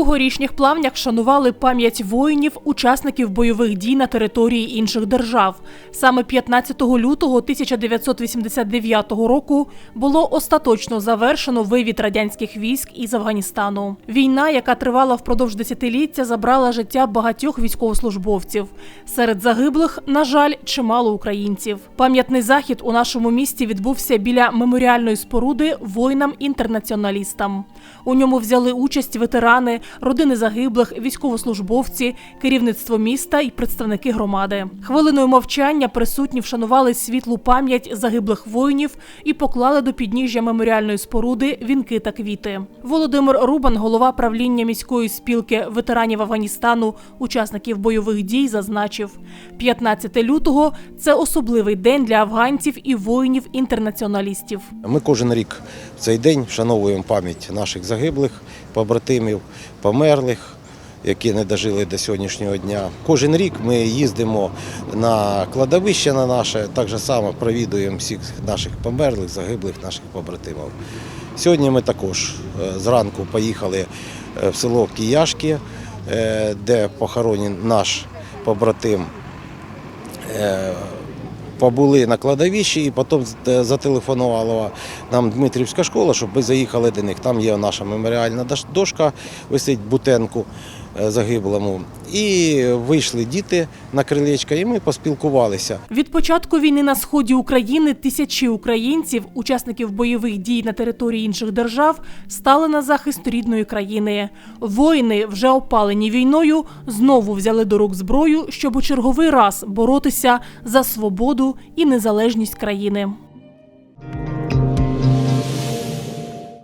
У горішніх плавнях шанували пам'ять воїнів, учасників бойових дій на території інших держав. Саме 15 лютого 1989 року було остаточно завершено вивід радянських військ із Афганістану. Війна, яка тривала впродовж десятиліття, забрала життя багатьох військовослужбовців. Серед загиблих, на жаль, чимало українців. Пам'ятний захід у нашому місті відбувся біля меморіальної споруди воїнам-інтернаціоналістам. У ньому взяли участь ветерани, родини загиблих, військовослужбовці, керівництво міста і представники громади. Хвилиною мовчання присутні вшанували світлу пам'ять загиблих воїнів і поклали до підніжжя меморіальної споруди вінки та квіти. Володимир Рубан, голова правління міської спілки ветеранів Афганістану, учасників бойових дій, зазначив: 15 лютого це особливий день для афганців і воїнів-інтернаціоналістів. Ми кожен рік в цей день вшановуємо пам'ять наших загиблих, побратимів, померлих, які не дожили до сьогоднішнього дня. Кожен рік ми їздимо на кладовище на наше, так само провідуємо всіх наших померлих, загиблих, наших побратимів. Сьогодні ми також е, зранку поїхали е, в село Кияшки, е, де похоронен наш побратим побули на кладовищі і потім зателефонувала нам Дмитрівська школа, щоб ми заїхали до них. Там є наша меморіальна дошка, висить бутенку загиблому. І вийшли діти на крилечко, і ми поспілкувалися. Від початку війни на сході України тисячі українців, учасників бойових дій на території інших держав, стали на захист рідної країни. Воїни, вже опалені війною, знову взяли до рук зброю, щоб у черговий раз боротися за свободу і незалежність країни.